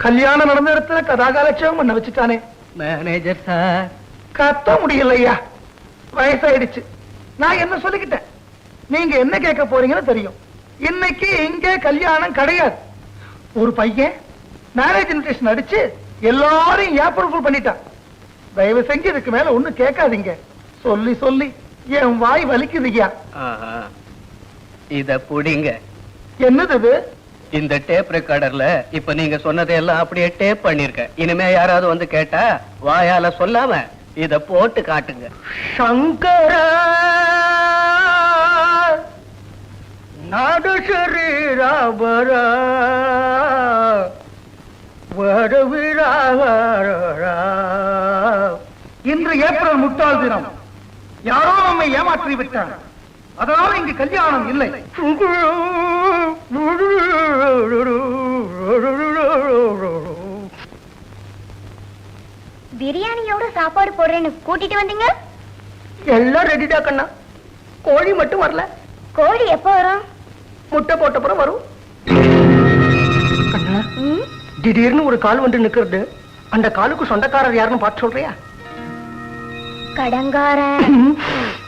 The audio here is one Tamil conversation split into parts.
கல்யாணம் நடந்த இடத்துல கதாகாலட்சேபம் பண்ண வச்சுட்டானே. மேனேஜர் சார் கத்த முடியலையா? வயசாயிடுச்சு. நான் என்ன சொல்லிக்கிட்டேன்? நீங்க என்ன கேட்க போறீங்கன்னு தெரியும். இன்னைக்கு இங்க கல்யாணம் கிடையாது. ஒரு பையன் மேரேஜ் இன்விடேஷன் அடிச்சு எல்லாரையும் ஏப்ரூவல் பண்ணிட்டான்? தயவு செஞ்சு இதுக்கு மேல ஒண்ணும் கேட்காதீங்க. சொல்லி சொல்லி. என் வாய் வலிக்குதுய்யா. ஆஹா. இத புடிங்க. என்னது இந்த டேப் ரெக்கார்டர்ல இப்ப நீங்க சொன்னதையெல்லாம் அப்படியே டேப் பண்ணிருக்கேன் இனிமே யாராவது வந்து கேட்டா வாயால சொல்லாம இத போட்டு காட்டுங்க. சங்கரா நாடு ஸ்ரீராமர இன்று ஏப்ரல் முட்டாள் தினம். யாரோ நம்மை ஏமாற்றி விட்டார் அதனால இங்கு கல்யாணம் இல்லை. பிரியாணியோட சாப்பாடு போடுறேன்னு கூட்டிட்டு வந்தீங்க? எல்லாம் ரெடிடா கண்ணா. கோழி மட்டும் வரல. கோழி எப்போ வரும்? முட்டை போட்டப்புறம் வரும். கண்ணா? திடீர்னு ஒரு கால் வந்து நிக்கிறது அந்த காலுக்கு சொந்தக்காரர் யாருன்னு பார்த்து சொல்றியா? கடங்காரன்.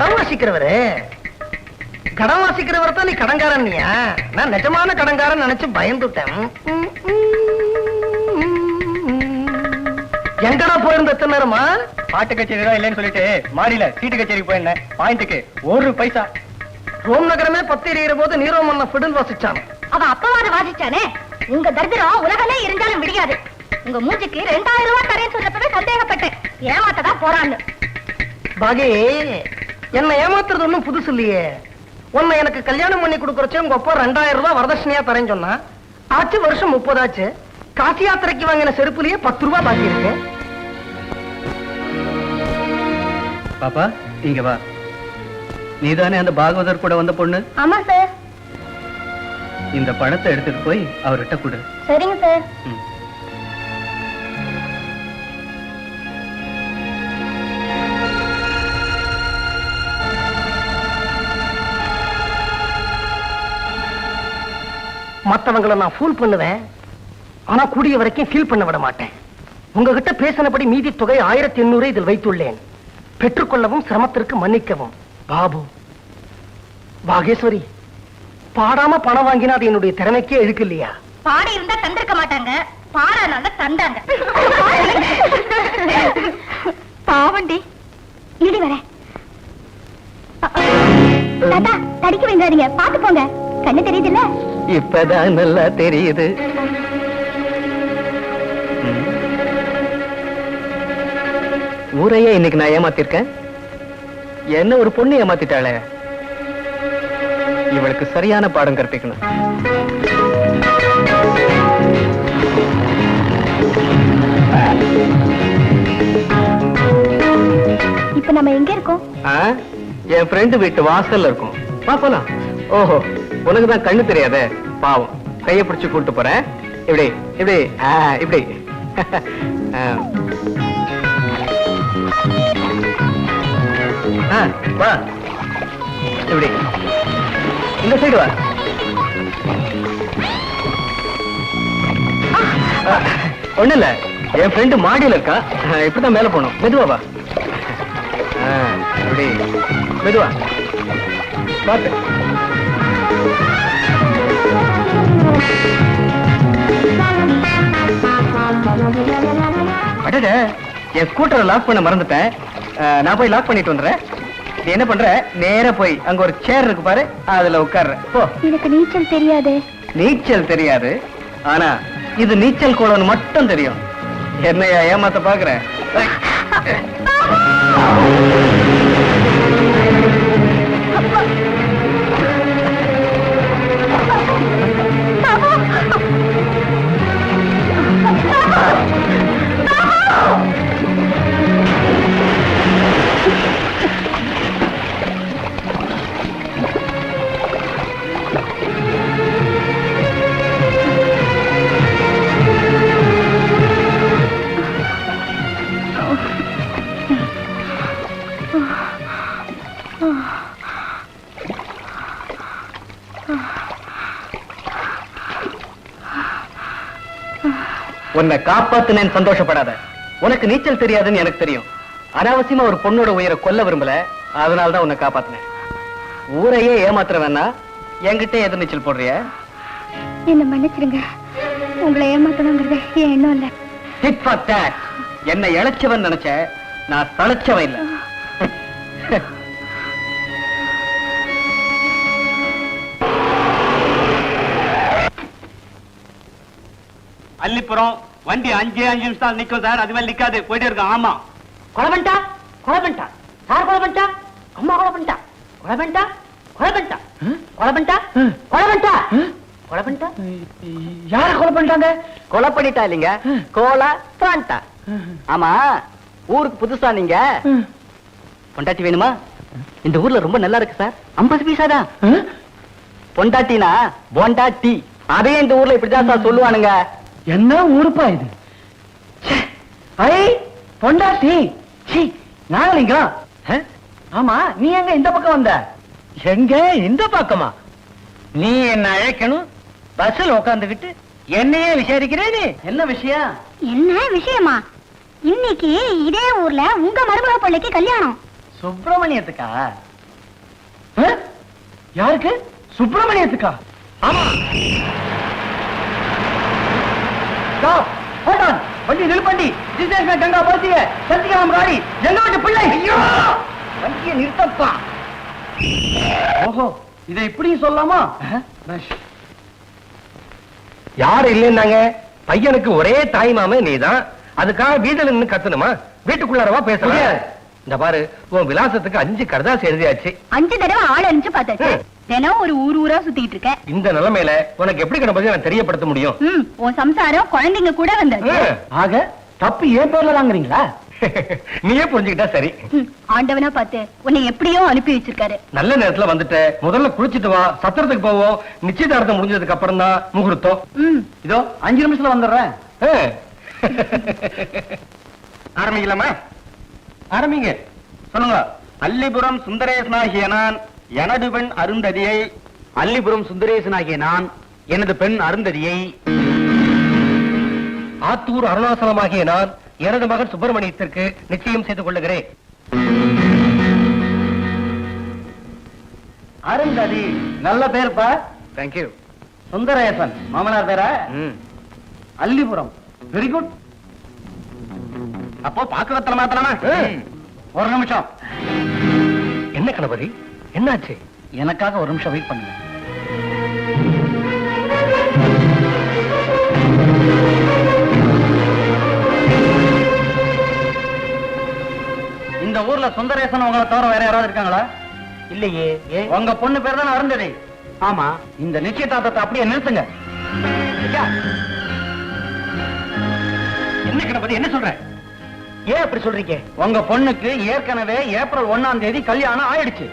கடன் வாசிக்கிறவரு. கடன் வாசிக்கிறவர் தான் நீ கடன்காரன்னியா நான் நிஜமான கடன்காரன் நினைச்சு பயந்துட்டேன். எங்கடா போயிருந்த எத்தனை நேரமா? பாட்டு கச்சேரி தான் இல்லைன்னு சொல்லிட்டு மாடியில சீட்டு கச்சேரிக்கு போயிருந்தேன். பாயிண்ட்டுக்கு ஒரு பைசா. ரோம் நகரமே பத்து எறிகிற போது நீரோ மன்ன பிடில் வாசிச்சான். அவன் அப்பவாது வாசிச்சானே? உங்க தரித்திரம் உலகமே இருந்தாலும் விடியாது. உங்க மூஞ்சிக்கு ரெண்டாயிரம் ரூபாய் தரேன்னு சொன்னப்பவே சந்தேகப்பட்டேன். ஏமாத்ததான் போறான்னு. பாகி என்ன ஏமாத்துறது ஒண்ணும் புதுசு இல்லையே. உன்னை எனக்கு கல்யாணம் பண்ணி கொடுக்கறச்சே உங்க அப்பா ரெண்டாயிரம் ரூபாய் வரதட்சணையா தரேன்னு சொன்னா ஆச்சு வருஷம் முப்பதாச்சு. காசி யாத்திரைக்கு வாங்கின செருப்புலயே பத்து ரூபாய் பாக்கி இருக்கு. பாப்பா இங்க வா. நீதானே அந்த பாகவதர் கூட வந்த பொண்ணு? ஆமா சார். இந்த பணத்தை எடுத்துட்டு போய் அவர்கிட்ட கொடு. சரிங்க சார். ம். மத்தவங்கள நான் ஃபூல் பண்ணுவேன். ஆனா கூடிய வரைக்கும் ஃபீல் பண்ண விட மாட்டேன். உங்ககிட்ட பேசினபடி மீதி தொகை ஆயிரத்தி எண்ணூறு இதில் வைத்துள்ளேன். பெற்றுக்கொள்ளவும் சிரமத்திற்கு மன்னிக்கவும். பாபு பாகேஸ்வரி பாடாம பணம் வாங்கினா அது என்னுடைய திறமைக்கே இழுக்கு இல்லையா? பாடி இருந்தா தந்திருக்க மாட்டாங்க. பாடானால தந்தாங்க. பாவண்டி இடி வர. தாத்தா தடிக்க வேண்டாதீங்க பாத்து போங்க. கண்ணு தெரியுதுல்ல? இப்பதான் நல்லா தெரியுது. ஊரையே இன்னைக்கு நான் ஏமாத்திருக்கேன். என்ன ஒரு பொண்ணு ஏமாத்திட்டாளே. இவளுக்கு சரியான பாடம் கற்பிக்கணும். இப்ப நம்ம எங்க இருக்கோம்? என் ஃப்ரெண்டு வீட்டு வாசல்ல இருக்கும். வா போலாம். ஓஹோ. உனக்கு தான் கண்ணு தெரியாதே? பாவம். கைய பிடிச்சு கூட்டு போறேன். இப்படி இப்படி இப்படி. ஆ. வா. இப்படி. இந்த சைடு வா. ஒண்ணு ஒண்ணும் இல்ல. என் ஃப்ரெண்டு மாடியில இருக்கா? ஆ, இப்படிதான் மேல போகணும். மெதுவா வா. இப்படி. மெதுவா. பார்த்து அடட என் ஸ்கூட்டரை லாக் பண்ண மறந்துட்டேன். நான் போய் லாக் பண்ணிட்டு வந்துடுறேன். நீ என்ன பண்ற? நேரா போய் அங்க ஒரு சேர் இருக்கு பாரு அதுல உட்கார்ற. போ. எனக்கு நீச்சல் தெரியாது. நீச்சல் தெரியாது. ஆனா இது நீச்சல் குளம்னு மட்டும் தெரியும். என்னையா ஏமாத்த பாக்குற? உன்னை காப்பாத்துனேன்னு சந்தோஷப்படாத. உனக்கு நீச்சல் தெரியாதுன்னு எனக்கு தெரியும். அனாவசியமா ஒரு பொண்ணோட உயிரை கொல்ல விரும்பல. அதனால தான் உன்னை காப்பாத்தினேன். ஊரையே ஏமாத்துற வேணா என்கிட்ட எது நீச்சல் போடுறிய? என்ன மன்னிச்சிருங்க. உங்களை ஏமாத்தணுங்கிறது என் எண்ணம் இல்ல. என்னை இழைச்சவன் நினைச்ச நான் தழைச்சவன் இல்ல. அள்ளிப்புறம் வண்டி அஞ்சு அஞ்சு நிமிஷம் நிக்கும் சார் அது மேல நிக்காது போயிட்டே இருக்கும். ஆமா. கொலை பண்ணிட்டா? கொலை பண்ணிட்டா? சார் கொலை பண்ணிட்டா? அம்மா கொலை பண்ணிட்டா? கொலை பண்ணிட்டா? கொலை பண்ணிட்டா? கொலை பண்ணிட்டா? கொலை பண்ணிட்டா? கொலை பண்ணிட்டா? யார கொலை பண்ணிட்டாங்க? கொலை பண்ணிட்டா இல்லைங்க. கோலா பிராண்டா ஆமா. ஊருக்கு புதுசா நீங்க. பொண்டாட்டி வேணுமா? இந்த ஊர்ல ரொம்ப நல்லா இருக்கு சார். ஐம்பது பைசா தான். பொண்டாட்டினா போண்டா டீ அதே இந்த ஊர்ல இப்படிதான் சார் சொல்லுவானுங்க. என்ன ஊருப்பா இது? ச்சே, ஐ பொண்டாட்டி. சீ நாகலிங்கம் ஆ? ஆமா நீ எங்க இந்த பக்கம் வந்த? எங்க? இந்த பக்கமா? நீ என்ன அழைக்கணும்? பஸ்ல உட்காந்துக்கிட்டு என்னையே விசாரிக்கிறேனே என்ன விஷயம்? என்ன விஷயமா? இன்னைக்கு இதே ஊர்ல உங்க மருமக பிள்ளைக்கு கல்யாணம். சுப்பிரமணியத்துக்கா? யாருக்கு? சுப்பிரமணியத்துக்கா? ஆமா. Stop. Hold on. வண்டி நிலுப்பண்டி டிஸ்டேஷன் கங்கா பருத்திய சத்தியகாம் ராணி எங்க வீட்டு பிள்ளை? ஐயோ! வண்டியை நிறுத்தப்பா. ஓஹோ இதை இப்படி சொல்லாமா யாரு இல்லைன்னாங்க? பையனுக்கு ஒரே தாய் மாமே நீதான். அதுக்காக வீட்டுல நின்னு கத்தணுமா? வீட்டுக்குள்ளாரவா முடியாது. இந்த பாரு உன் விலாசத்துக்கு அஞ்சு கடுதாசி எழுதியாச்சு அஞ்சு தடவை ஆள் அனுப்பிச்சு பார்த்தாச்சு. தினம் ஒரு ஊர் ஊரா சுத்திட்டு இருக்க இந்த நிலைமையில உனக்கு எப்படி கணபதி நான் தெரியப்படுத்த முடியும்? ம் உன் சம்சாரம் குழந்தைங்க கூட வந்தாச்சு ம். ஆக தப்பு ஏன் பேர்ல தாங்கிறீங்களா நீயே புரிஞ்சுக்கிட்டா சரி. ஆண்டவனா பார்த்து உன்னை எப்படியோ அனுப்பி வச்சிருக்காரு. நல்ல நேரத்துல வந்துட்ட. முதல்ல குளிச்சிட்டு வா. சத்திரத்துக்கு போவோம். நிச்சயதார்த்தம் முடிஞ்சதுக்கு அப்புறம் தான் முகூர்த்தம் இதோ அஞ்சு நிமிஷத்துல வந்துடுறேன். ஆரம்பிக்கலாமா? ஆரம்பிங்க. சொல்லுங்க. அல்லிபுரம் சுந்தரேசனாகிய நான் எனது பெண் அருந்ததியை அல்லிபுரம் சுந்தரேசனாகிய நான் எனது பெண் அருந்ததியை. ஆத்தூர் அருணாசலமாகிய நான் எனது மகன் சுப்பிரமணியத்திற்கு நிச்சயம் செய்து கொள்ளுகிறேன். அருந்ததி நல்ல பேருப்பா? தேங்க்யூ சுந்தரேசன் மாமனார் பேர? அல்லிபுரம் வெரி குட் அப்போ பாக்குறதுல மாத்திரமா ஒரு நிமிஷம். என்ன கணபதி? என்னாச்சு? எனக்காக ஒரு நிமிஷம் வெயிட் பண்ணுங்க. இந்த ஊர்ல சுந்தரேசன் உங்களை தவிர வேற யாராவது இருக்காங்களா? இல்லையே. உங்க பொண்ணு பேர் தானே அருந்ததி. ஆமா. இந்த நிச்சயதார்த்தத்தை அப்படியே நிறுத்துங்க! என்ன கணபதி என்ன சொல்ற? ஏன் அப்படி சொல்றீங்க? உங்க பொண்ணுக்கு ஏற்கனவே ஏப்ரல் ஒண்ணாம் தேதி கல்யாணம் ஆயிடுச்சு.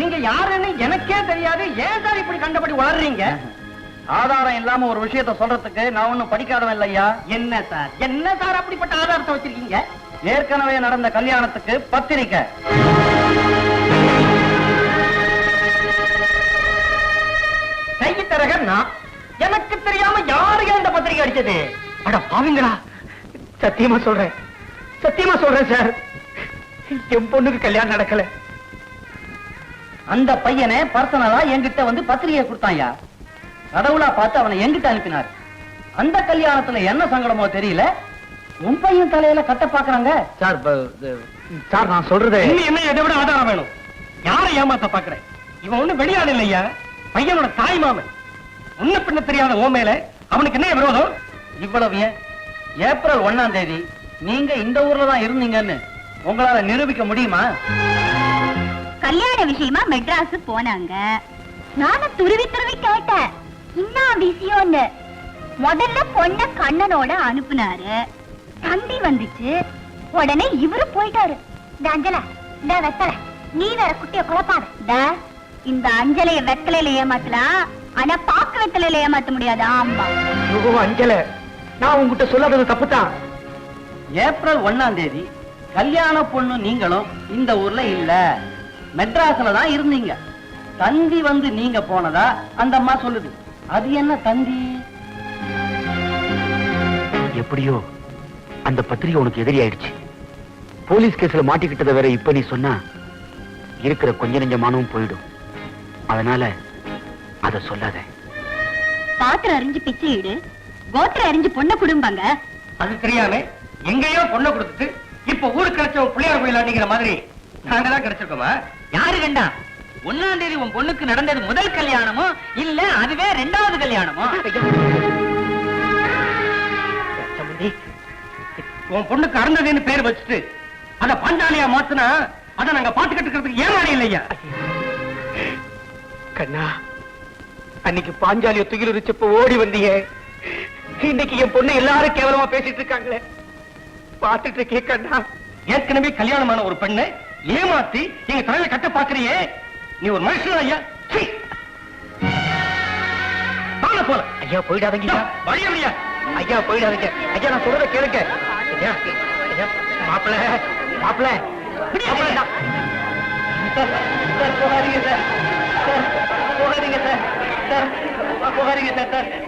நீங்க யாருன்னு எனக்கே தெரியாது. ஏன் சார் இப்படி கண்டபடி வளர்றீங்க? ஆதாரம் இல்லாம ஒரு விஷயத்த சொல்றதுக்கு நான் ஒண்ணும் படிக்காதவன் இல்லையா? என்ன சார்? என்ன சார் அப்படிப்பட்ட ஆதாரத்தை வச்சிருக்கீங்க? ஏற்கனவே நடந்த கல்யாணத்துக்கு பத்திரிக்கை. அடிச்சது. அட பாவிங்களா. சத்தியமா சொல்றேன். சத்தியமா சொல்றேன் சார். என் பொண்ணுக்கு கல்யாணம் நடக்கல. அந்த பையனை பர்சனலா என்கிட்ட வந்து பத்திரிகை கொடுத்தான்யா. கடவுளா பார்த்து அவனை என்கிட்ட அனுப்பினார். அந்த கல்யாணத்துல என்ன சங்கடமோ தெரியல. உன் பையன் தலையில கட்ட பாக்குறாங்க. சார் சார் நான் சொல்றது என்ன இதை விட ஆதாரம் வேணும்? யாரை ஏமாத்த பாக்குறேன் இவன் ஒண்ணு வெளியாள் இல்லையா? பையனோட தாய் மாமன். முன்ன பின்ன தெரியாத ஓ மேல அவனுக்கு என்ன விரோதம்? இவ்வளவு ஏன்? ஏப்ரல் ஒண்ணாம் தேதி நீங்க இந்த ஊர்ல தான் இருந்தீங்கன்னு உங்களால நிரூபிக்க முடியுமா? கல்யாண விஷயமா மெட்ராஸ் போனாங்க. நானும் துருவி துருவி கேட்டேன். என்ன விஷயம்னு. முதல்ல பொண்ண கண்ணனோட அனுப்புனாரு. தந்தி வந்துச்சு. உடனே இவரு போயிட்டாரு. இந்த அஞ்சல இந்த வெத்தலை நீ வேற குட்டிய குழப்பாத. இந்த அஞ்சலைய வெத்தலையில ஏமாத்தலாம் ஆனா பாக்கு வெத்தலையில ஏமாத்த முடியாது. ஆமா அஞ்சல. நான் உங்ககிட்ட சொல்லாதது தப்புதான் ஏப்ரல் ஒண்ணாம் தேதி கல்யாண பொண்ணு நீங்களும் இந்த ஊர்ல இல்ல. மெட்ராஸ்ல தான் இருந்தீங்க. தந்தி வந்து நீங்க போனதா அந்த அம்மா சொல்லுது. அது என்ன தந்தி? எப்படியோ அந்த பத்திரிகை உனக்கு எதிரி ஆயிடுச்சு. போலீஸ் கேஸ்ல மாட்டிக்கிட்டத வேற இப்ப நீ சொன்னா இருக்கிற கொஞ்ச நெஞ்ச மானமும் போயிடும். அதனால அத சொல்லாத. பாத்திரம் அறிஞ்சு பிச்சை இடு கோத்திரம் அறிஞ்சு பொண்ணை குடும்பாங்க. அது தெரியாம எங்கேயோ பொண்ணை கொடுத்துட்டு இப்ப ஊருக்கு கிடைச்ச பிள்ளையார் கோயில் அடிக்கிற மாதிரி நாங்க தான் கிடைச்சிருக்கோமா? யாரு கண்டா ஒன்னாம் தேதி உன் பொண்ணுக்கு நடந்தது முதல் கல்யாணமோ இல்ல அதுவே ரெண்டாவது கல்யாணமோ? உன் பொண்ணுக்கு அறந்ததுன்னு பேர் வச்சுட்டு அத பாஞ்சாலியா மாத்துனா அத நாங்க பாத்துக்கிட்டு இருக்கிறதுக்கு ஏமாறி இல்லையா? கண்ணா அன்னைக்கு பாஞ்சாலிய துகில் இருச்சப்ப ஓடி வந்தீங்க. இன்னைக்கு என் பொண்ணு எல்லாரும் கேவலமா பேசிட்டு இருக்காங்களே. பாத்துட்டு கண்ணா. ஏற்கனவே கல்யாணமான ஒரு பெண்ணை ஏமாத்தி எங்க தலையில கட்ட பாக்குறியே நீ ஒரு மனுஷன் ஐயா? போலாம். ஐயா போயிடாதீங்க. வழி இல்லையா ஐயா போயிடாதீங்க. ஐயா நான் சொல்றத கேளுங்க. ஐயா ஐயா மாப்பிள. சார் சார் போகாதீங்க சார் சார் ஊரே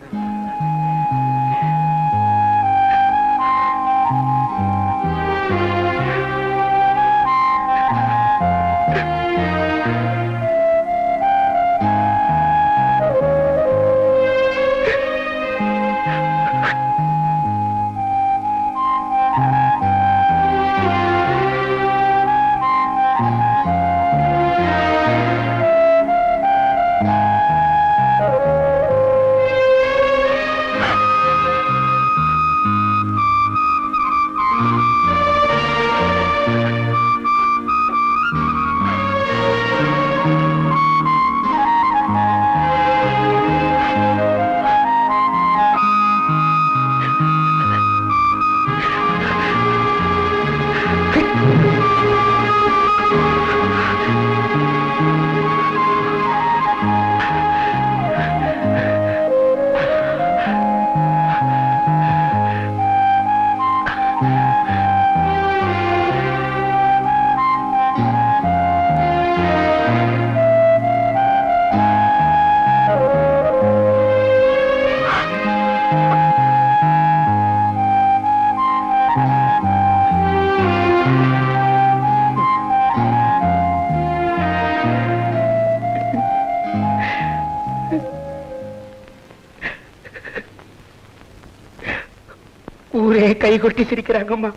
கொட்டி சிரிக்கிறாங்கம்மா